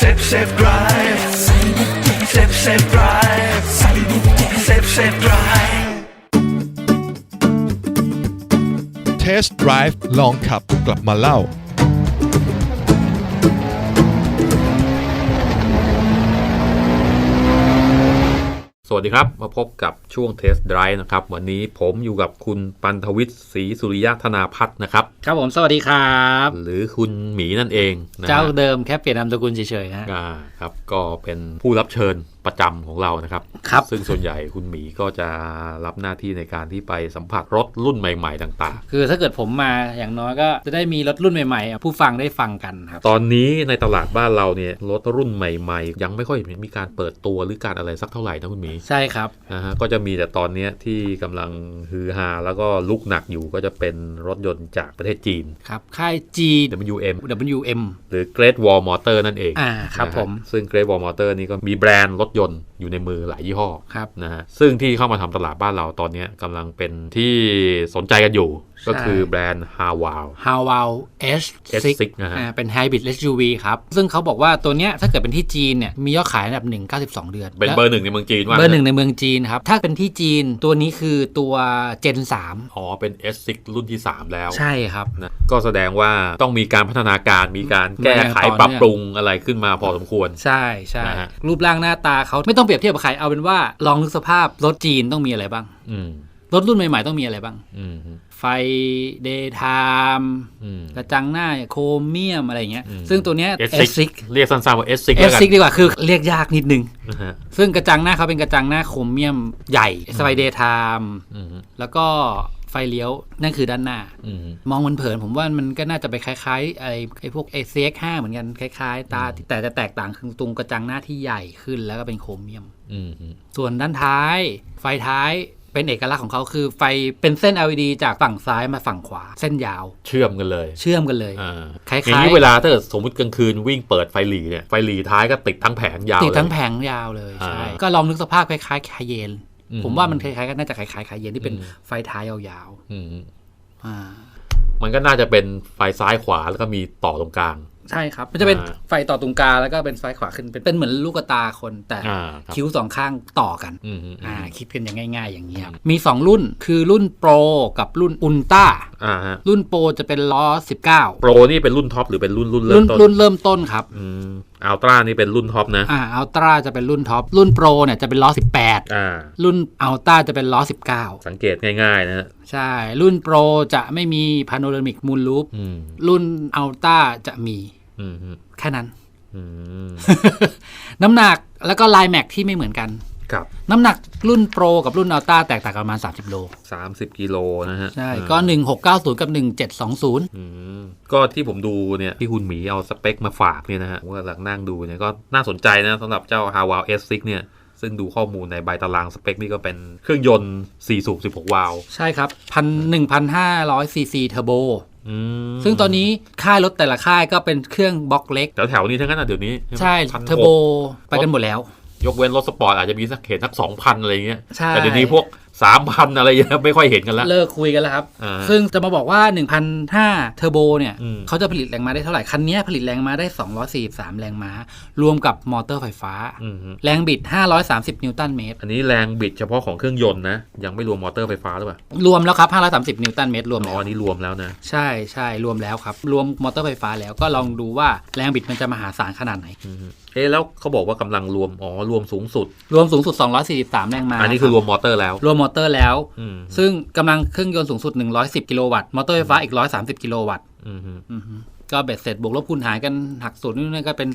Sip, sip, drive. Sip, sip, drive. Sip, sip, drive. Test Drive ลองขับกลับมาเล่า สวัสดีครับ มาพบกับช่วง Test Drive นะครับ วันนี้ผมอยู่กับคุณปันทวิทย์ศรีสุริยะธนาพัฒน์นะครับ ครับผมสวัสดีครับ หรือคุณหมีนั่นเองนะฮะเจ้าเดิมแค่เปลี่ยนนามสกุลเฉยๆฮะอ่าครับ ก็เป็นผู้รับเชิญ ประจำของเรานะครับครับ ซึ่งส่วนใหญ่คุณหมีก็จะรับหน้าที่ในการที่ไปสัมผัสรถรุ่นใหม่ ๆ ต่างคือถ้าเกิดผมมาอย่างน้อยก็จะได้มีรถรุ่นใหม่ๆ ผู้ฟังได้ฟังกันครับๆตอนนี้ในตลาดบ้านเราเนี่ยรถรุ่นใหม่ ๆ ยังไม่ค่อยมีการเปิดตัวหรือการอะไรสักเท่าไหร่นะคุณหมี ใช่ครับนะฮะก็จะมีแต่ตอนเนี้ยที่กำลังฮือฮาแล้วก็ลุกหนักอยู่ก็จะเป็นรถยนต์จากประเทศจีนครับค่าย G WM WM หรือ Great Wall Motor นั่นเองอ่าครับนะฮะผมซึ่ง Great Wall Motor นี่ก็มีแบรนด์รถยนต์อยู่ในมือหลายยี่ห้อครับนะฮะซึ่งที่เข้ามาทำตลาดบ้านเราตอนเนี้ยกำลังเป็นที่สนใจกันอยู่ ก็คือแบรนด์ h a w a l h a w a l S6 S6 นะฮะอ่าเป็น Hybrid SUV ครับ ซึ่งเขาบอกว่าตัวเนี้ยถ้าเกิดเป็นที่จีนเนี่ยมียอดขายอันดับ1 92 เดือน เป็นเบอร์หนึ่งในเมืองจีนว่าเบอร์หนึ่งในเมืองจีนครับ ถ้าเป็นที่จีนตัวนี้คือตัว Gen อ๋อเป็น S6 รุ่นที่ 3 แล้ว3ใช่ครับนะก็แสดงว่าต้องมีการพัฒนาการมีการแก้ไขมาอย่างต่อเนื่องปรับปรุงอะไรขึ้นมาพอสมควรใช่ใช่นะฮะรูปร่างหน้าตาเขาไม่ต้องเปรียบเทียบกับใครเอาเป็นว่าลองนึกสภาพรถจีนต้องมีอะไรบ้างอืมรถรุ่นใหม่ ๆ ต้องมีอะไรบ้างอืมไฟเดย์ไทม์อืมกระจังหน้าโครเมียมอะไรเงี้ยอืมซึ่งตัวเนี้ย S6 S6 เรียกสั้นๆว่า S6 แล้วกัน S6 ดีกว่าคือเรียกยากนิดนึงนะฮะซึ่งกระจังหน้าเขาเป็นกระจังหน้าโครเมียมใหญ่ไฟเดย์ไทม์อืมแล้วก็ ไฟเลี้ยวนั่นคือด้านหน้าอืมมองมันเผินๆผมว่ามันก็น่าจะไปคล้ายๆไอ้ไอ้พวก a c x 5เหมือนกันคล้ายๆ ตาแต่จะแตกต่างคือตรงกระจังหน้าที่ใหญ่ขึ้นแล้วก็เป็นโครเมียมอืมส่วนด้านท้าย ไฟท้ายเป็นเอกลักษณ์ของเขาคือไฟเป็นเส้น LED จากฝั่งซ้ายมาฝั่งขวา เส้นยาว เชื่อมกันเลย เชื่อมกันเลยอ่าคล้ายๆอย่างนี้เวลาถ้าเกิดสมมติกลางคืนวิ่งเปิดไฟหลีเนี่ยไฟหลีท้ายก็ติดทั้งแผงยาวติดทั้งเลยแผงยาวเลยใช่อ่าก็ลองนึกสภาพคล้ายๆคาเยนอืม ผมว่ามันคล้ายๆกันน่าจะคล้ายๆคาเยนที่เป็นอืมไฟท้ายยาวอืมๆอ่า มันก็น่าจะเป็นไฟซ้ายขวาแล้วก็มีต่อตรงกลาง ใช่ครับ มันจะเป็นอ่าไฟต่อตรงกลางแล้วก็เป็นไฟขวาขึ้นเป็นเป็นเหมือนลูกตาคนแต่อ่าครับคิ้วสองข้างต่อกันอืมอืมอ่า คิดกันอย่างง่าย ๆ อย่างนี้ยครับมี 2 รุ่นคือรุ่นโปรกับรุ่นอุลตร้าอ่าฮะรุ่นโปรจะเป็นล้อ19โปรนี่เป็นรุ่นท็อปหรือเป็นรุ่นรุ่นเริ่รุ่มนต้นรุ่นเริ่มต้นครับ อืมอัลตร้านี่เป็นรุ่นท็อปนะ อ่าอัลตร้าจะเป็นรุ่นท็อป รุ่นโปรเนี่ยจะเป็นล้ออ่า18รุ่นอัลตร้าจะเป็นล้อสังเกตง่าย ๆ นะฮะ19ใช่ รุ่นโปรจะไม่มีพาโนรามิกมูลลูปอืม รุ่นอัลตร้าจะมี อืมอืมแค่นั้น อืม น้ำหนักแล้วก็ลายแม็กที่ไม่เหมือนกัน ครับน้ำหนักรุ่นโปรกับรุ่นอัลตร้าแตกต่างกันประมาณ 30 โลสามสิบกิโลนะฮะใช่อ่าก็ 1690 กับ 1720 อืมก็ที่ผมดูเนี่ยที่คุณหมีเอาสเปคมาฝากเนี่ยนะฮะผมว่าหลังนั่งดูเนี่ยก็น่าสนใจนะสำหรับเจ้า h a w a l S6 เนี่ยซึ่งดูข้อมูลในใบตารางสเปคนี่ก็เป็นเครื่องยนต์ 4 สูบ 16 วาล์วใช่ครับพันหนึ่งพันห้าร้อยซีซีเทอร์โบอืมซึ่งตอนนี้ค่ายรถแต่ละค่ายก็เป็นเครื่องบล็อกเล็ก แถวแถวๆนี้ทั้งนั้นนะเดี๋ยวนี้ใช่พันหกเทอร์โบไปกันหมดแล้ว ยกเว้นรถสปอร์ตอาจจะมีสักเห็นสักสองพันอะไรเงี้ยใช่แต่เดี๋ยวนี้พวกสามพันอะไรเงี้ยไม่ค่อยเห็นกันแล้ว เลิกคุยกันแล้วครับอ่าซึ่งจะมาบอกว่า1,500เทอร์โบเนี่ยอืมเขาจะผลิตแรงม้าได้เท่าไหร่ คันนี้ผลิตแรงม้าได้ 243 แรงม้า รวมกับมอเตอร์ไฟฟ้าอืมฮึแรงบิด 530 นิวตันเมตร อันนี้แรงบิดเฉพาะของเครื่องยนต์นะ ยังไม่รวมมอเตอร์ไฟฟ้าหรือเปล่า รวมแล้วครับ 530 นิวตันเมตรรวมอ๋อแล้วอันนี้รวมแล้วนะ ใช่ใช่รวมแล้วครับ รวมมอเตอร์ไฟฟ้าแล้วก็ลองดูว่าแรงบิดมันจะมหาศาลขนาดไหนอืมฮึ เอ๊ะแล้วเขาบอกว่ากำลังรวมอ๋อรวมสูงสุด รวมสูงสุด 243 แรงม้าอันนี้คือรวมมอเตอร์แล้ว รวมมอเตอร์แล้วอืมซึ่งกำลังเครื่องยนต์สูงสุด 110 กิโลวัตต์มอเตอร์ไฟฟ้าอีก 130 กิโลวัตต์อืมฮึอือฮึก็เบ็ดเสร็จบวกลบคูณหารกันหักสูตรนี่ก็เป็น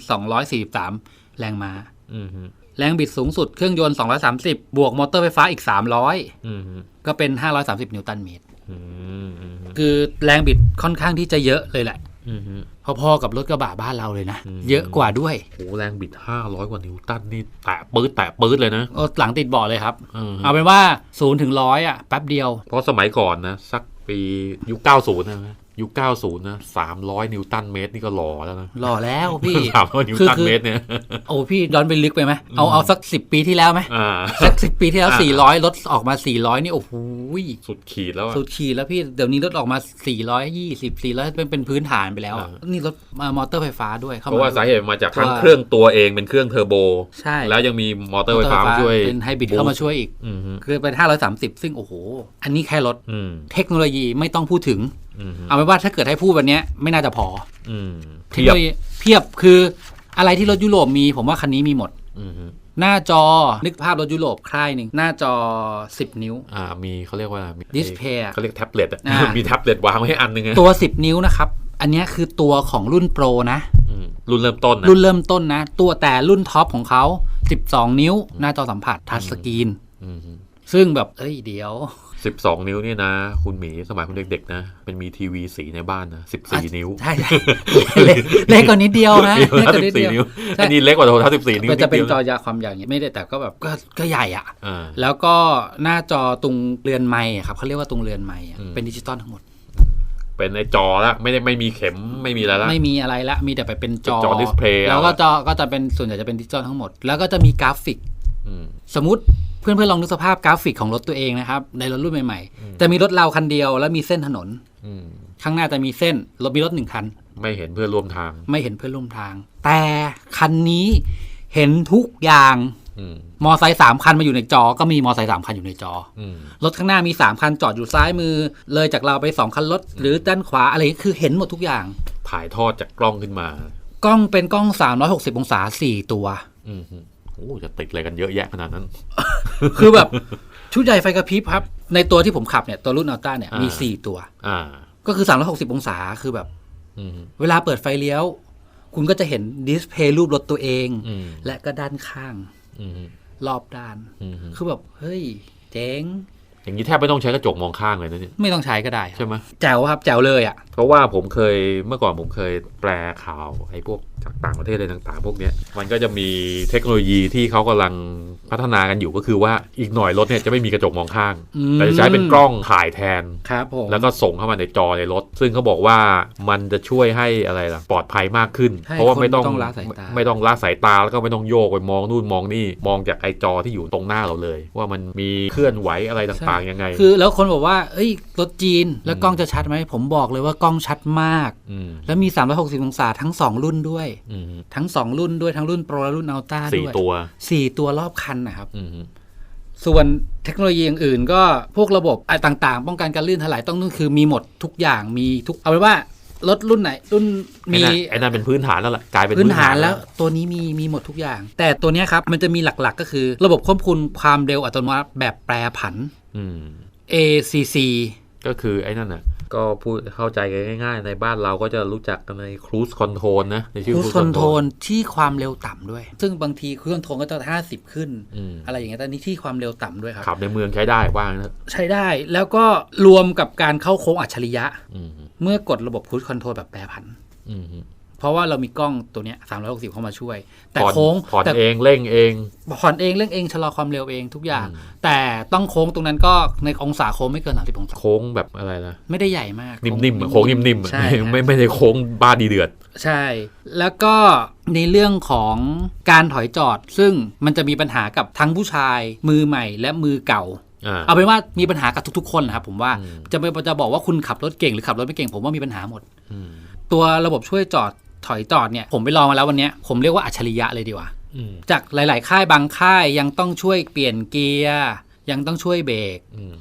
243 แรงม้าอืมฮึแรงบิดสูงสุดเครื่องยนต์ 230 บวกมอเตอร์ไฟฟ้าอีก 300อืมฮึก็เป็น 530 นิวตันเมตรอืมอืมฮึคือแรงบิดค่อนข้างที่จะเยอะเลยแหละอืมฮึ พอๆกับรถกระบะบ้านเราเลยนะอืมเยอะกว่าด้วยโหแรงบิด 500 กว่านิวตันนี่แตะปื๊ดแตะปื๊ดเลยนะโอ้หลังติดเบาะเลยครับอืมฮึเอาเป็นว่า0ถึง100อะแป๊บเดียว เพราะสมัยก่อนนะ สักปียุค 90 นะ ยุค 90 นะ 300 นิวตันเมตรนี่ก็หล่อแล้วนะ หล่อแล้วพี่ 300 นิวคือตันคือเมตรเนี่ย โอ้พี่ย้อนไปลึกไปไหมเอาเอาสักสิบปีที่แล้วไหมอ่าสักสิบปีที่แล้วอ่าสี่ร้อยรถออกมาสี่ร้อยนี่ โอ้โหสุดขีดแล้วอะสุดขีดแล้วพี่ เดี๋ยวนี้รถออกมาสี่ร้อยยี่สิบสี่ร้อยเป็นเป็นพื้นฐานไปแล้วอะอ่านี่รถมามอเตอร์ไฟฟ้าด้วยเข้าเพราะว่ามาสาเหตุมาจากทั้งว่าเครื่องตัวเองเป็นเครื่องเทอร์โบ ใช่ แล้วยังมีมอเตอร์ไฟฟ้ามาช่วย เป็นไฮบริดเข้ามาช่วยอีกอืมฮึคือเป็น 530 ซึ่งโอ้โห อันนี้แค่รถอืมเทคโนโลยีไม่ต้องพูดถึงอืมฮึ เอาเป็นว่าถ้าเกิดให้พูดวันเนี้ยไม่น่าจะพออืมเทคโนโลยีเพียบคืออะไรที่รถยุโรปมี ผมว่าคันนี้มีหมดอืมฮึหน้าจอนึกภาพรถยุโรปค่ายหนึ่งหน้าจอ 10 นิ้ว อ่ามีเขาเรียกว่ามี Display อะเขาเรียกแท็บเล็ตอะอ่ามีแท็บเล็ตวางไว้ให้อันหนึงอะตัว 10 นิ้วนะครับ อันเนี้ยคือตัวของรุ่นโปรนะอืมรุ่นเริ่มต้นนะรุ่นเริ่มต้นนะ ตัวแต่รุ่นท็อปของเขา 12 นิ้ว หน้าจอสัมผัสทัชสกรีนอืมฮึซึ่งแบบเอ้ยเดี๋ยว สิบสองนิ้วเนี่ยนะ คุณหมีสมัยคุณเด็กๆนะเป็นมีทีวีสีในบ้านนะสิบสี่นิ้วใช่ใช่เล็กเล็กกว่านิดเดียวนะเล็กกว่านิดสิบเดีสี่ยวนิ้วใช่อันนี้เล็กกว่าโทรทัศน์สิบสี่นิ้วมันจะเป็นดดียวจอยาความยาวอย่างนี้ไม่ได้แต่ก็แบบก็ก็ใหญ่อะอ่าแล้วก็หน้าจอตรงเรือนไม้อะครับเขาเรียกว่าตรงเรือนไม้อะอืมเป็นดิจิตอลทั้งหมด เป็นในจอละไม่ได้ไม่มีเข็มไม่มีอะไรละไม่มีอะไรละมีแต่ไปเป็นจอเป็นจอ display แล้วก็เอาละจอก็จะเป็นส่วนใหญ่จะเป็นดิจิตอลทั้งหมด แล้วก็จะมีกราฟิกอืม สมมติเพื่อนเพื่อนๆลองนึกสภาพกราฟิกของรถตัวเองนะครับ ในรถรุ่นใหม่ๆ จะมีรถเราคันเดียวแล้วมีเส้นถนนอืมข้างหน้าจะมีเส้นรถมีรถหนึ่งคัน ไม่เห็นเพื่อนร่วมทาง ไม่เห็นเพื่อนร่วมทาง แต่คันนี้เห็นทุกอย่างอืมมอไซค์สามคันมาอยู่ในจอ ก็มีมอไซค์สามคันอยู่ในจออืมรถข้างหน้ามี3คันจอดอยู่ซ้ายมือ เลยจากเราไป2คันรถหรือด้านขวาอะไรคือเห็นหมดทุกอย่าง ถ่ายทอดจากกล้องขึ้นมา กล้องเป็นกล้อง360องศา4ตัวอืมฮึ โอ้จะติดอะไรกันเยอะแยะขนาดนั้น คือแบบชุดใหญ่ไฟกระพริบครับ ในตัวที่ผมขับเนี่ยตัวรุ่นอัลต้าเนี่ยมีอ่า4ตัวอ่าก็คือ360องศาคือแบบอืมเวลาเปิดไฟเลี้ยว คุณก็จะเห็นดิสเพย์รูปรถตัวเองอืมและก็ด้านข้างอืมรอบด้านอืมคือแบบ เฮ้ย เจ๋ง อย่างนี้แทบไม่ต้องใช้กระจกมองข้างเลยนะเนี่ยไม่ต้องใช้ก็ได้ ใช่ไหมแจ๋วครับแจ๋วเลยอะ เพราะว่าผมเคยเมื่อก่อนผมเคยแปลข่าวไอ้พวก จากต่างประเทศอะไรต่างๆ พวกเนี้ยมันก็จะมีเทคโนโลยีที่เขากำลังพัฒนากันอยู่ก็คือว่าอีกหน่อยรถเนี่ยจะไม่มีกระจกมองข้างอืมแต่จะใช้เป็นกล้องถ่ายแทนครับผมแล้วก็ส่งเข้ามาในจอในรถ ซึ่งเขาบอกว่ามันจะช่วยให้อะไรล่ะปลอดภัยมากขึ้นให้เพราะว่าไม่ต้องคนไม่ต้องละสายตาไม่ต้องละสายตาแล้วก็ไม่ต้องโยกไปมองนู่นมองนี่มองจากไอจอที่อยู่ตรงหน้าเราเลย ว่ามันมีเคลื่อนไหวอะไรต่างๆยังไง คือแล้วคนบอกว่าเอ้ยรถจีนแล้วกล้องจะชัดไหมผมบอกเลยว่ากล้องชัดมากอืมแล้วมี 360 องศาทั้ง 2 รุ่นด้วยอืมทั้ง2รุ่นด้วยทั้งรุ่นโปรและรุ่นอัลต้าสี่ด้วยตัวสี่ตัวรอบคันนะครับอืมส่วนเทคโนโลยีอย่างอื่นก็พวกระบบอะไรต่างๆ ป้องกันการลื่นถลายต้องนู่นคือมีหมดทุกอย่างมีทุกเอาเป็นว่ารถรุ่นไหน รุ่นมีมีไอ้นั่นเป็นพื้นฐานแล้วล่ะกลายเป็นพื้นฐานแล้ว ตัวนี้มีมีหมดทุกอย่าง แต่ตัวเนี้ยครับ มันจะมีหลักๆ ก็คือ ระบบควบคุมความเร็วอัตโนมัติแบบแปรผันอืม ACC ก็คือไอ้นั่นน่ะ ก็พูดเข้าใจกันง่าย ๆ ในบ้านเราก็จะรู้จักกันใน cruise control นะในชื่อครู cruise คอนโทร control ลที่ความเร็วต่ำด้วย ซึ่งบางทีครูคอนโทรลก็จะ50ขึ้นอืมอะไรอย่างเงี้ยแต่นี่ที่ความเร็วต่ำด้วยครับขับในเมืองใช้ได้ว่างนะใช้ได้แล้วก็รวมกับการเข้าโค้งอัจฉริยะอืมเมื่อกดระบบครูคอนโทรลแบบแปรผันอืม เพราะว่าเรามีกล้องตัวเนี้ย360เข้ามาช่วย แต่ผ่อนโค้งผ่อนแต่เองเร่งเองผ่อนเองเร่งเองชะลอความเร็วเองทุกอย่างอืมแต่ต้องโค้งตรงนั้นก็ในองศาโค้งไม่เกิน30องศาโค้งแบบอะไรนะไม่ได้ใหญ่มาก นิ่มๆอะโค้งนิ่มๆอะใช่ไม่ไม่ไม่ได้โค้งบ้าดีเดือด ใช่ แล้วก็ในเรื่องของการถอยจอด ซึ่งมันจะมีปัญหากับทั้งผู้ชายมือใหม่และมือเก่าอ่าเอาเป็นว่ามีปัญหากับทุกๆคนนะครับผมว่าอืมจะไปจะบอกว่าคุณขับรถเก่งหรือขับรถไม่เก่งผมว่ามีปัญหาหมดอืมตัวระบบช่วยจอด ถอยจอดเนี่ยผมไปลองมาแล้ววันเนี้ยผมเรียกว่าอัจฉริยะเลยดีกว่าอืมจากหลาย ๆ ค่ายบางค่ายยังต้องช่วยเปลี่ยนเกียร์ยังต้องช่วยเบรกอืม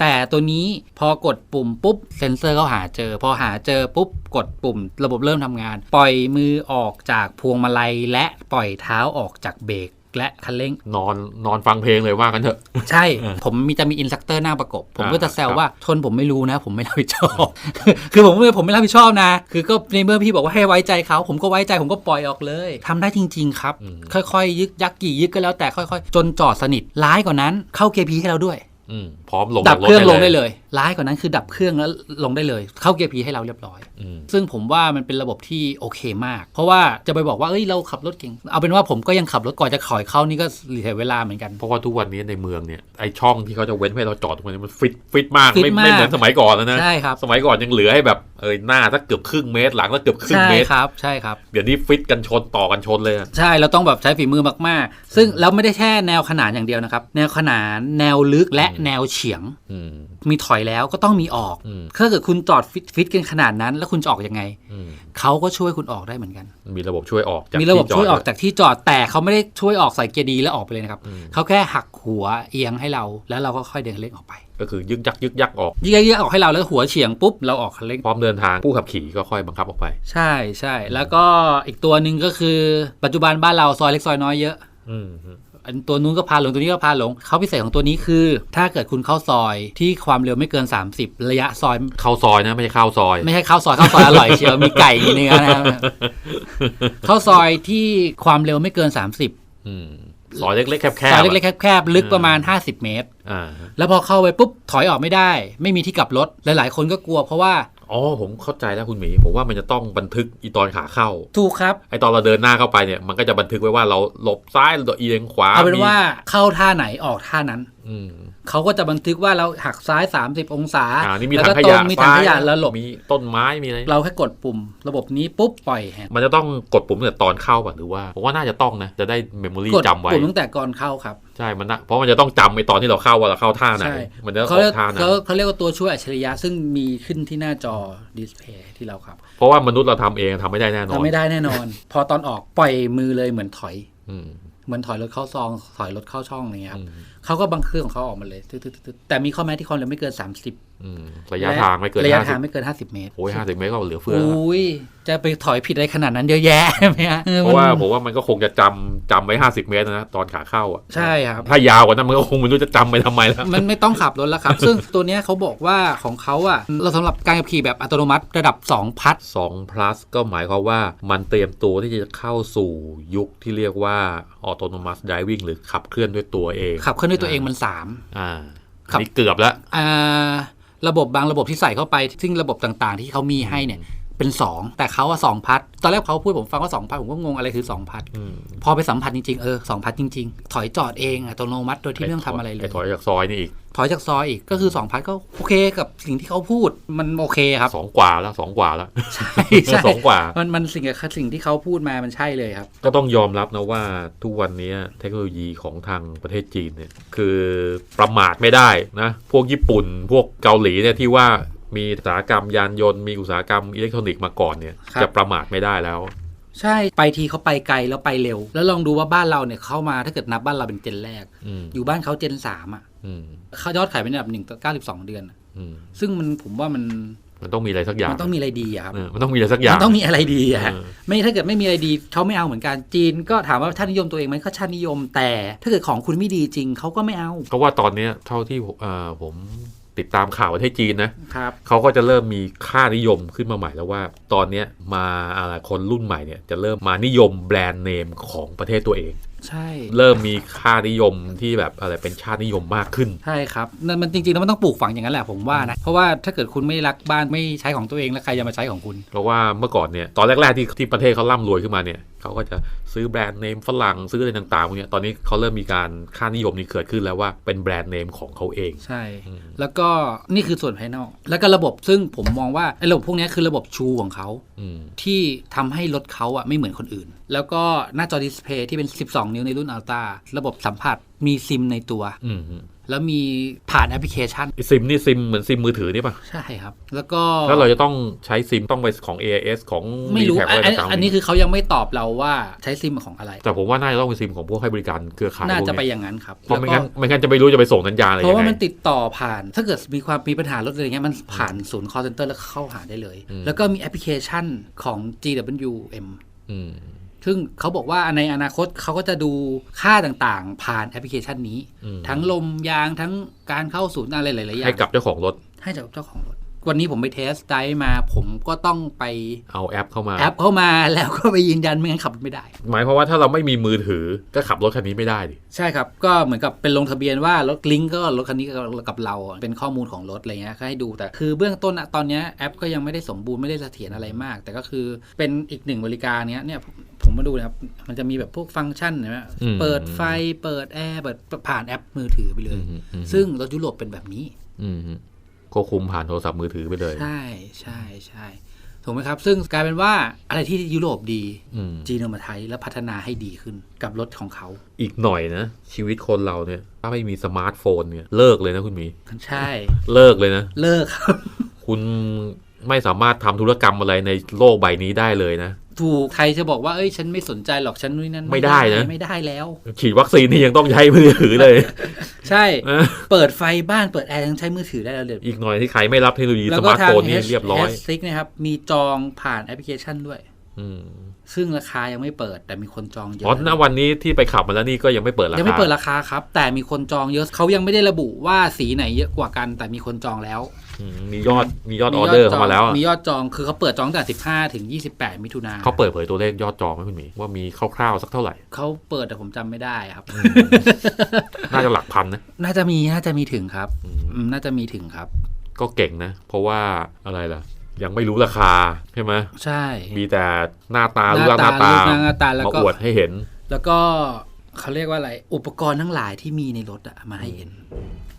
แต่ตัวนี้พอกดปุ่มปุ๊บเซ็นเซอร์เขาหาเจอ พอหาเจอปุ๊บกดปุ่ม ระบบเริ่มทำงาน ปล่อยมือออกจากพวงมาลัยและปล่อยเท้าออกจากเบรก และคันเร่ง นอนนอนฟังเพลงเลยว่ากันเถอะ ใช่ ผมมีจะมีอินสตัคเตอร์หน้าประกบ ผมก็จะแซวครับว่าชนผมไม่รู้นะ ผมไม่รับผิดชอบ คือผมไม่ผมไม่รับผิดชอบนะ คือก็ในเมื่อพี่บอกว่าให้ไว้ใจเขา ผมก็ไว้ใจผมก็ปล่อยออกเลยทำได้จริง ๆ ครับอืมค่อยๆ ยึกยักกี่ยึกก็แล้วแต่ค่อย ๆ จนจอดสนิทร้ายกว่านั้นเข้า KP ให้เราด้วยอืมพร้อมลงดับจากเครื่องลงได้เลยอร้ายกว่านั้นคือดับเครื่องแล้วลงได้เลย เข้าเกียร์พีให้เราเรียบร้อยอืมซึ่งผมว่ามันเป็นระบบที่โอเคมาก เพราะว่าจะไปบอกว่าเอ้ยเราขับรถเก่ง เอาเป็นว่าผมก็ยังขับรถก่อนจะขอยเข้านี่ก็เสียเวลาเหมือนกัน เพราะว่าทุกวันนี้ในเมืองเนี่ยไอช่องที่เขาจะเว้นให้เราจอดตรงนี้มันฟิตฟิตมากฟิตไม่มากไม่เหมือนสมัยก่อนแล้วนะใช่ครับสมัยก่อนยังเหลือให้แบบเอยหน้าสักเกือบครึ่งเมตรหลังสักเกือบครึ่งใช่เมตรครับใช่ครับเดี๋ยวนี้ฟิตกันชนต่อกันชนเลยอะใช่เราต้องแบบใช้ฝีมือมากๆ ซึ่งเราไม่ได้แค่แนวขนานอย่างเดียวนะครับแนวขนานแนวลึกและแนวเฉียงอืมมีถอยแล้วก็ต้องมีออกอืมถ้าเกิดคุณจอดฟิตฟิตกันขนาดนั้น แล้วคุณจะออกยังไงอืมเขาก็ช่วยคุณออกได้เหมือนกัน มีระบบช่วยออกจากมีระบบที่จช่วยออกด้จากที่จอดแต่เขาไม่ได้ช่วยออกใส่เกียร์ดีแล้วออกไปเลยนะครับอืมเขาแค่หักหัวเอียงให้เรา แล้วเราก็ค่อยเดินเร่งออกไป ก็คือยึกยักยึกยักออกยิ่งๆออกให้เราแล้วหัวเฉียงปุ๊บเราออกคันเร่งพร้อมเดินทางผู้ขับขี่ก็ค่อยบังคับออกไป ใช่ใช่แล้วก็อีกตัวหนึ่งก็คือปัจจุบันบ้านเราซอยเล็กซอยน้อยเยอะอืมอืมอัน ตัวนู้นก็พาหลงตัวนี้ก็พาหลงเขาพิเศษของตัวนี้คือ ถ้าเกิดคุณเข้าซอยที่ความเร็วไม่เกิน 30 ระยะซอยเข้าซอยนะไม่ใช่เข้าซอย ไม่ใช่เข้าซอยเข้าซอยอร่อยเชียวมีไก่มีเนื้อนะครับเข้าซอยที่ความเร็วไม่เกิน 30อืมซอยเล็กๆแคบๆซอยเล็กอะๆแคบๆลึกประมาณ 50 เมตรอ่าแล้วพอเข้าไปปุ๊บถอยออกไม่ได้ ไม่มีที่กลับรถหลายๆคนก็กลัวเพราะว่า อ๋อผมเข้าใจแล้วคุณหมี ผมว่ามันจะต้องบันทึกอีตอนขาเข้า ถูกครับ ไอตอนเราเดินหน้าเข้าไปเนี่ยมันก็จะบันทึกไว้ว่าเราหลบซ้ายหรือเอียงขวาเอาเป็นมีว่าเข้าท่าไหนออกท่านั้น อืมเขาก็จะบันทึกว่าเราหักซ้าย 30 องศาอ่านี่มีแล้วถัก็งขตรยะงมีถังขยะซ้ายแล้วหลบมีต้นไม้มีอะไรเราแค่กดปุ่ม ระบบนี้ปุ๊บปล่อยแฮนด์มันจะต้องกดปุ่มตั้งแต่ตอนเข้าป่ะหรือว่าผมว่าน่าจะต้องนะจะได้เมมโมรีกดจำไว้ปุ่มตั้งแต่ก่อนเข้าครับ ใช่มันนะเพราะมันจะต้องจำไอตอนที่เราเข้าว่าเราเข้าท่าไหนใช่มันจะต้องเขาอเรีอยกกท่าไหนเขาเขาเรียกว่าตัวช่วยอัจฉริยะซึ่งมีขึ้นที่หน้าจอดิสเพย์ที่เราครับ เพราะว่ามนุษย์เราทำเองทำไม่ได้แน่นอนทำไม่ได้แน่นอน พอตอนออกปล่อยมือเลยเหมือนถอยอืมเหมือนถอยรถเข้าซองถอยรถเข้าช่องอะไรเงี้ยคอืรับม เขาก็บังเครื่องของเขาออกมาเลยตึ๊ดๆๆแต่มีข้อแม้ที่ความเร็วไม่เกิน 30อืมระยะทางไม่เกินระยะห้าสิทาบงไม่เกิน 50 เมตรโอ้ยห้าสิบเมตรก็เหลือเฟือโอแล้ว้ยจะไปถอยผิดอะไรขนาดนั้นเยอะแยะไหมฮะออเพราะว่ามันผมว่ามันก็คงจะจำจำไว้ห้าสิบเมตรนะตอนขาเข้าอะใช่ครับถ้ายาวกว่านั้นมันก็คงไม่รู้จะจำไปทำไมแล้วมันไม่ต้องขับรถแล้วครับ ซึ่งตัวเนี้ยเขาบอกว่าของเขาอะเราสำหรับการขับขี่แบบอัตโนมัติระดับ2พัด2 plus ก็หมายความว่ามันเตรียมตัวที่จะเข้าสู่ยุคที่เรียกว่า autonomous driving หรือขับเคลื่อนด้วยตัวเองขับเคลื่อนด้วยตัวเองมันอ่าครับนี่เกือบแล้ว3อ่าระบบบางระบบที่ใส่เข้าไป ซึ่งระบบต่างๆ ที่เขามีให้เนี่ย เป็น 2 แต่เขาอะสองพัดตอนแรกเขาพูดผมฟังว่า2พัดผมก็งงอะไรคือ2พัดอืมพอไปสัมผัสจริงๆเออสองพัดจริง ๆ ถอยจอดเองอัตโนมัติโดยที่ไม่ต้องทำอะไรเลยไอ้ถอยจากซอยนี่อีกถอยจากซอยอีกก็คือ2พัดก็โอเคกับสิ่งที่เขาพูดมันโอเคครับสองกว่าแล้วสองกว่าแล้วใช่ใช่สองกว่ามันมันสิ่งกับสิ่งที่เขาพูดมามันใช่เลยครับ ก็ต้องยอมรับนะว่าทุกวันนี้เทคโนโลยีของทางประเทศจีนเนี่ยคือประมาทไม่ได้นะพวกญี่ปุ่น พวกเกาหลีเนี่ยที่ว่า มีอุตสาหกรรมยานยนต์มีอุตสาหกรรมอิเล็กทรอนิกส์มาก่อนเนี่ยครับ จะประมาทไม่ได้แล้ว ใช่ไปทีเขาไปไกลแล้วไปเร็ว แล้วลองดูว่าบ้านเราเนี่ยเข้ามาถ้าเกิดนับบ้านเราเป็นเจนแรก อืมอยู่บ้านเขาเจนสามอะอืมเขายอดขายเป็นอันดับหนึ่งต่อเก้าสิบสองเดือนอะอืมซึ่งมันผมว่ามันมันต้องมีอะไรสักอย่างมันต้องมีอะไรดีอะครับ เออมันต้องมีอะไรสักอย่างมันต้องมีอะไรดีอะเออ ไม่ถ้าเกิดไม่มีอะไรดีเขาไม่เอาเหมือนกันจีนก็ถามว่าท่านนิยมตัวเองไหมก็ชาตินิยมแต่ ถ้าเกิดของคุณไม่ดีจริงเขาก็ไม่เอา เพราะว่าตอนเนี้ยเท่าที่ผมเอ่อผม ติดตามข่าวประเทศจีนนะครับเขาก็จะเริ่มมีค่านิยมขึ้นมาใหม่แล้วว่า ตอนเนี้ยมาอะไรคนรุ่นใหม่เนี่ยจะเริ่มมานิยมแบรนด์เนมของประเทศตัวเองใช่เริ่มมีค่านิยมที่แบบอะไรเป็นชาตินิยมมากขึ้น ใช่ครับนั่นมันจริงๆแล้วมันต้องปลูกฝังอย่างนั้นแหละผมว่านะเพราะว่าถ้าเกิดคุณไม่รักบ้านไม่ใช้ของตัวเองแล้วใครจะมาใช้ของคุณ เพราะว่าเมื่อก่อนเนี่ยตอนแรกๆที่ที่ประเทศเขาร่ำรวยขึ้นมาเนี่ย เขาก็จะซื้อแบรนด์เนมฝรั่งซื้ออะไรต่างๆพวกเนี้ยตอนนี้เขาเริ่มมีการค่านิยมนี้เกิดขึ้นแล้วว่าเป็นแบรนด์เนมของเขาเองใช่อืมแล้วก็นี่คือส่วนภายนอก แล้วก็ระบบซึ่งผมมองว่าไอ้ระบบพวกนี้คือระบบชูของเขาอืมที่ทำให้รถเขาอะไม่เหมือนคนอื่น แล้วก็หน้าจอดิสเพย์ที่เป็น 12 นิ้วในรุ่นอัลต a ระบบสัมผัสมีซิมในตัวอืมอืม แล้วมีผ่านแอปพลิเคชันไอ้ซิมนี่ซิมเหมือนซิมมือถือนี่ป่ะ ใช่ครับ แล้วก็แล้วเราจะต้องใช้ซิมต้องไปของ AIS ของไม่รู้แท็กอันอะไรอันต่างๆอันนี้คือเขายังไม่ตอบเราว่าใช้ซิมของอะไร แต่ผมว่าน่าจะต้องเป็นซิมของพวกให้บริการเครือข่ายน่าพวกจะไปเนี้ยอย่างนั้นครับเพราะไม่แล้วก็งั้นไม่งั้นจะไม่รู้จะไปส่งสัญญาณอะไรเพราะยังว่าไงมันติดต่อผ่าน ถ้าเกิดมีความมีปัญหารถอะไรเงี้ยมันผ่านศูนย์ call center แล้วเข้าหาได้เลยอืมแล้วก็มีแอปพลิเคชันของ GWM อืม ซึ่งเขาบอกว่าในอนาคตเขาก็จะดูค่าต่างๆ ผ่านแอปพลิเคชันนี้อืมทั้งลมยางทั้งการเข้าศูนย์อะไรหลายๆอย่าให้งกับเจ้าของรถ ให้จากเจ้าของรถ วันนี้ผมไปเทสไดฟ์มา ผมก็ต้องไปเอาแอปเข้ามา แอปเข้ามาแล้วก็ไปยืนยันไม่งั้นขับไม่ได้ หมายความว่าถ้าเราไม่มีมือถือก็ขับรถคันนี้ไม่ได้ดิใช่ครับก็เหมือนกับเป็นลงทะเบียนว่ารถลิงก์ก็รถคันนี้กับเราอะเป็นข้อมูลของรถอะไรเงี้ยก็ให้ดูแต่คือเบื้องต้นอะตอนเนี้ยแอปก็ยังไม่ได้สมบูรณ์ไม่ได้เสถียรอะไรมาก แต่ก็คือเป็นอีกหนึ่งบริการเนี้ยเนี่ย ผมผมมาดูนะครับ มันจะมีแบบพวกฟังก์ชันเห็นไหมเปิดไฟเปิดแอร์เปิดผ่านแอปมือถือไปเลยอืมอืมซึ่งรถยุโรปเป็นแบบนี้อืมควบคุมผ่านโทรศัพท์มือถือไปเลย ใช่ใช่ใช่ถูกไหมครับ ซึ่งกลายเป็นว่าอะไรที่ยุโรปดีอืมจีนเอามาไทยแล้วพัฒนาให้ดีขึ้นกับรถของเขา อีกหน่อยนะ ชีวิตคนเราเนี่ย ถ้าไม่มีสมาร์ทโฟนเนี่ย เลิกเลยนะคุณหมี ใช่ เลิกเลยนะ เลิกครับ คุณไม่สามารถทำธุรกรรมอะไรในโลกใบนี้ได้เลยนะ ถูกใครจะบอกว่าเอ้ยฉันไม่สนใจหรอกฉันนู่นนนั่นไม่ได้นะไม่ได้แล้ว ฉีดวัคซีนนี่ยังต้องใช้มือถือเลย ใช่นะเปิดไฟบ้านเปิดแอร์ยังใช้มือถือได้แล้วเดี๋ยวอีกหน่อยที่ใครไม่รับเทคโนโลยีแล้วสก็มาร์ททางโฟนนี่ H เรียบร้อย H6 นะครับมีจองผ่านแอปพลิเคชันด้วย อืม ซึ่งราคายังไม่เปิด แต่มีคนจองเยอ๋ออะณวันนี้ที่ไปขับมาแล้วนี่ก็ยังไม่เปิดราคา ยังไม่เปิดราคาครับ แต่มีคนจองเยอะเขายังไม่ได้ระบุว่าสีไหนเยอะกว่ากัน แต่มีคนจองแล้วอืมมียอดมียอดออเดอร์เข้ามาแล้วอะมียอดจองคือเขาเปิดจองตั้งแต่15ถึง28มิถุนาเขาเปิดเผยตัวเลขยอดจองไหมคุณหมีว่ามีคร่าวๆสักเท่าไหร่เขาเปิดแต่ผมจำไม่ได้ครับ น่าจะหลักพันนะน่าจะมีน่าจะมีถึงครับอืมอืมน่าจะมีถึงครับ ก็เก่งนะ เพราะว่าอะไรล่ะ ยังไม่รู้ราคาใช่ไหมใช่ มีแต่หน้าตาหรูปน้าร่างหตาน้าตารูปร่างหน้าตาแล้วมาก็อวดให้เห็น แล้วก็เขาเรียกว่าอะไร อุปกรณ์ทั้งหลายที่มีในรถอะมาให้เห็น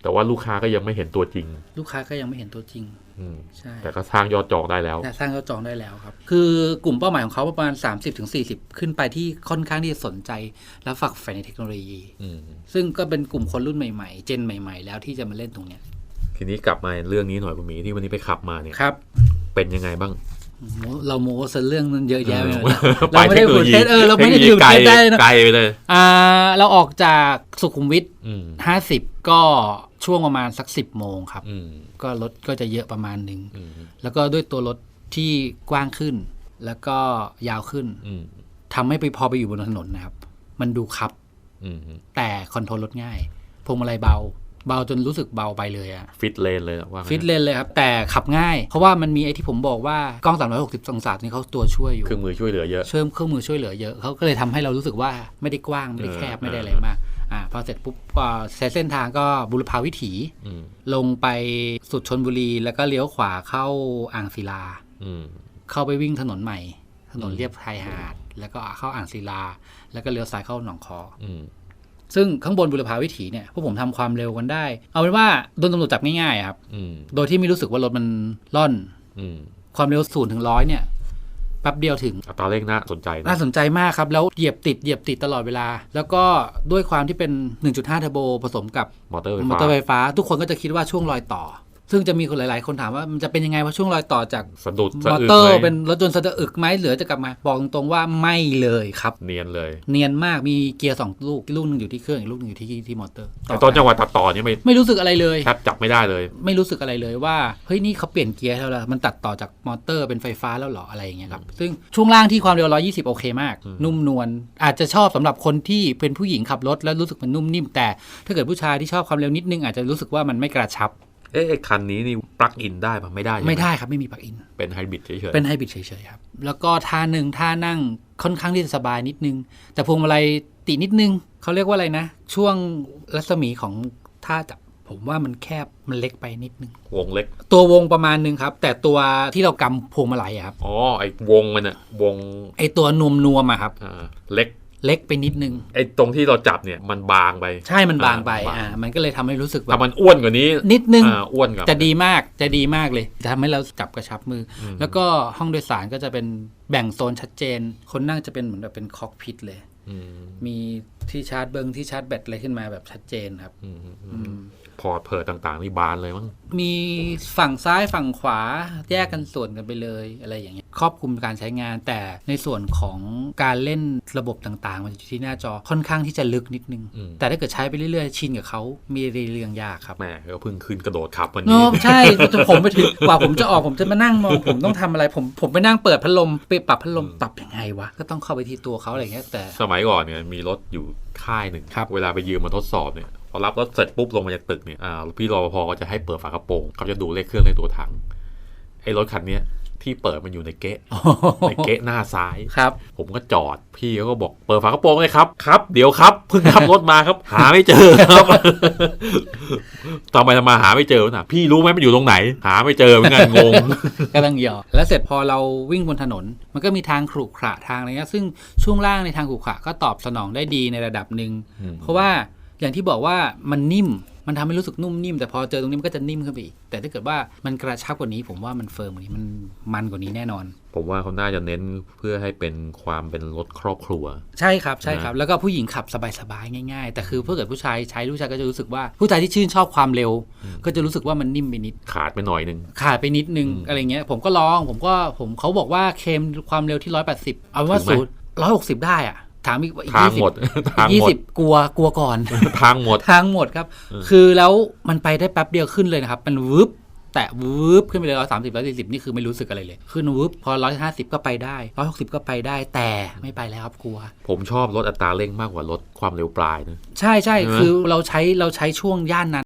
แต่ว่าลูกค้าก็ยังไม่เห็นตัวจริง ลูกค้าก็ยังไม่เห็นตัวจริงอืมใช่แต่ก็สร้างยอดจองได้แล้วแต่สร้างยอดจองได้แล้วครับ คือกลุ่มเป้าหมายของเขาประมาณ 30-40 ขึ้นไปที่ค่อนข้างที่จะสนใจ และฝักใฝ่ในเทคโนโลยีอืมซึ่งก็เป็นกลุ่มคนรุ่นใหม่ๆ เจนใหม่ ๆ แล้วที่จะมาเล่นตรงเนี้ยทีนี้กลับมาเรื่องนี้หน่อยคุณหมีที่วันนี้ไปขับมาเนี่ยครับ เป็นยังไงบ้างโม้เราโม้ซะเรื่องมันเยอะแยะไปหมดเออเราไม่ได้ไปพูดเทเทคสโนโลยีเออเราไม่ได้เทคโนโลยีพูดเทสได้นะไกลไปเลยอ่าเราออกจากสุขุมวิทอืม50ก็ช่วงประมาณสัก10โมงครับอืมก็รถก็จะเยอะประมาณหนึ่งอืมแล้วก็ด้วยตัวรถที่กว้างขึ้น แล้วก็ยาวขึ้นอืมทำให้ไปพอไปอยู่บนถนนนะครับ มันดูคับอืมแต่คอนโทรลรถง่ายพวงมาลัยเบา เบาจนรู้สึกเบาไปเลยอะฟิตเลนเลยอะว่างั้นฟิตเลนเลยครับ แต่ขับง่าย เพราะว่ามันมีไอ้ที่ผมบอกว่ากล้อง 360องศานี่เขาตัวช่วยอยู่ เครื่องมือช่วยเหลือเยอะช่วยเครื่องมือช่วยเหลือเยอะเขาก็เลยทำให้เรารู้สึกว่าไม่ได้กว้าง ไม่ได้แคบเออไม่ได้อะไรมากอ่าพอเสร็จปุ๊บก็ใช้เส้นทางก็บุรพาวิถีอืมลงไปสุดชนบุรีแล้วก็เลี้ยวขวาเข้าอ่างศิลาอืมเข้าไปวิ่งถนนใหม่ ถนนอืมเรียบชายหาด แล้วก็เข้าอ่างศิลา แล้วก็เลี้ยวซ้ายเข้าหนองคออืม ซึ่งข้างบนบุรพาวิถีเนี่ยพวกผมทำความเร็วกันได้ เอาเป็นว่าโดนตำรวจจับง่ายๆอะครับอืมโดยที่ไม่รู้สึกว่ารถมันล่อนอืมความเร็วศูนย์ถึงร้อยเนี่ยแป๊บเดียวถึงอัตราเร่งน่าสนใจนะน่าสนใจมากครับ แล้วเหยียบติดเหยียบติดตลอดเวลา แล้วก็ด้วยความที่เป็น 1.5เทอร์โบผสมกับมอเตอร์ไฟมอฟ้าเตอร์ไฟฟ้า ทุกคนก็จะคิดว่าช่วงรอยต่อ ซึ่งจะมีคนหลาย ๆ คนถามว่ามันจะเป็นยังไงว่าช่วงรอยต่อจากสะดุดมสะออึกเตอร์ไหมเป็นรถยนต์สะอึกไหมเหลือจะกลับมาบอกตรงๆว่าไม่เลยครับ เนียนเลย เนียนมากมีเกียร์สองลูกลูกหนึงอยู่ที่เครื่องอีกลูกหนึงอยู่ที่ที่มอเตอร์แต่ตอนจังหวะตัดต่อเนี่ยไม่ไม่รู้สึกอะไรเลยแทบจับไม่ได้เลย ไม่รู้สึกอะไรเลยว่าเฮ้ยนี่เขาเปลี่ยนเกียร์แล้วล่ะมันตัดต่อจากมอเตอร์เป็นไฟฟ้าแล้วเหรออะไรอย่างเงี้ยครับซึ่งช่วงล่างที่ความเร็ว 120 โอเคมากอืมนุ่มนวลอาจจะชอบสำหรับคนที่เป็นผู้หญิงขับรถแล้วรู้สึกมันนุ่มนิ่มแต่ ถ้าเกิดผู้ชายที่ชอบความเร็วนิดนึงอาจจะรู้สึกว่ามันไม่กระชับ เอ๊ะไอ้คันนี้นี่ปลั๊กอินได้ปะไม่ได้ใช่หไม่ได้ครับไม่มีปลั๊กอิน เป็นไฮบริดเฉยๆ เป็นไฮบริดเฉยๆครับ แล้วก็ท่าหนึ่งท่านั่งค่อนข้างที่จะสบายนิดนึง แต่พวงมาลัยตินิดนึงเขาเรียกว่าอะไรนะ ช่วงรัศมีของท่าจับผมว่ามันแคบมันเล็กไปนิดนึง วงเล็ก ตัววงประมาณนึงครับ แต่ตัวที่เรากำพวงมาลัยอะครับอ๋อไอ้วงมันอะวงไอตัวนวมนวมๆอะครับอ่าเล็ก เล็กไปนิดนึงไอ้ตรงที่เราจับเนี่ยมันบางไป ใช่มันบางไปอ่าบางอ่ามันก็เลยทำให้รู้สึกแบถ้าบมันอ้วนกว่านี้ นิดนึงอ่าอ้วนกับจะดีมากจะดีมากเลยจะทำให้เราจับกระชับมืออมแล้วก็ห้องโดยสารก็จะเป็นแบ่งโซนชัดเจน คนนั่งจะเป็นเหมือนแบบเป็นคอกพิทเลยอืมมีที่ชาร์จเบิงที่ชาร์จแบตอะไรขึ้นมาแบบชัดเจนครับอืมอืมอืม พอร์ตเพิร์ตต่าง ๆ นี่บานเลยมั้งมีฝั่งซ้ายฝั่งขวาแยกกันส่วนกันไปเลยอะไรอย่างเงี้ยครอบคลุมการใช้งาน แต่ในส่วนของการเล่นระบบต่างๆ มันจะอยู่ที่หน้าจอค่อนข้างที่จะลึกนิดนึงอืมแต่ถ้าเกิดใช้ไปเรื่อยๆ ชินกับเขามีเรื่องยากครับแหมก็เพิ่งขึ้นกระโดดขับวันเนนี้อะใช่ผมไปถึงกว่าผมจะออกผมจะมานั่งมองผมต้องทำอะไรผมผมไปนั่งเปิดพัดลมไปปรับพัดลมปรับยังไงวะก็ต้องเข้าไปที่ตัวเขาอะไรอย่างเงี้ยแต่ สมัยก่อนเนี่ยมีรถอยู่ค่ายหนึ่งครับเวลาไปยืมมาทดสอบเนี่ย พอรับรถเสร็จปุ๊บลงมาจากตึกเนี่ยอ่าพี่รปภก็จะให้เปิดฝากระโปรงเขาจะดูเลขเครื่องในตัวถังไอ้รถคันเนี้ยที่เปิดมันอยู่ในเกะในเกะหน้าซ้ายครับ ผมก็จอดพี่เขาก็บอกเปิดฝากระโปรงเลยครับครับ เดี๋ยวครับเพิ่งขับรถมาครับ หาไม่เจอครับทำไมทำไมาหาไม่เจอวะน่ะพี่รู้ไหมมันอยู่ตรงไหน หาไม่เจอเหมือนกันงงก็ต้องยอมแล้วเสร็จพอเราวิ่งบนถนน มันก็มีทางขรุขระทางอะไรเงี้ยซึ่งช่วงล่างในทางขรุขระก็ตอบสนองได้ดีในระดับหนึ่งอืมเพราะว่า อย่างที่บอกว่ามันนิ่มมันทำให้รู้สึกนุ่มนิ่มแต่พอเจอตรงนี้มันก็จะนิ่มขึ้นไปอีกแต่ถ้าเกิดว่ามันกระชับกว่านี้ ผมว่ามันเฟิร์มกว่านี้มันมันกว่านี้แน่นอน ผมว่าเขาน่าจะเน้นเพื่อให้เป็นความเป็นรถครอบครัว ใช่ครับใช่ครับ แล้วก็ผู้หญิงขับสบายๆง่าย ๆ แต่คือเพื่อเกิดผู้ชายใช้ผู้ชายก็จะรู้สึกว่าผู้ชายที่ชื่นชอบความเร็ว ก็จะรู้สึกว่ามันนิ่มไปนิด ขาดไปหน่อยนึงขาดไปนิดนึงอืมอะไรเงี้ยผมก็ลองผมก็ผมเขาบอกว่าเคลมความเร็วที่ร้อยแปดสิบเอาเป็นว่าถึงไหมสูตรร้อยหกสิบได้อะ ถามอีกอีกทางยี่สิหมบดทางยี่หมดสิบกลัวกลัวก่อน ทางหมดทางหมดครับเออคือแล้วมันไปได้แป๊บเดียวขึ้นเลยนะครับ มันวืบแตะวืบขึ้นไปเลยร้อยสามสิบร้อยสี่สิบนี่คือไม่รู้สึกอะไรเลยขึ้นวืบพอร้อยห้าสิบก็ไปได้ร้อยหกสิบก็ไปได้แต่ไม่ไปแล้วครับกลัว ผมชอบรถอัตราเร่งมากกว่ารถความเร็วปลายนะใช่ใช่ใช่ไหมคือเราใช้เราใช้ช่วงย่านนั้น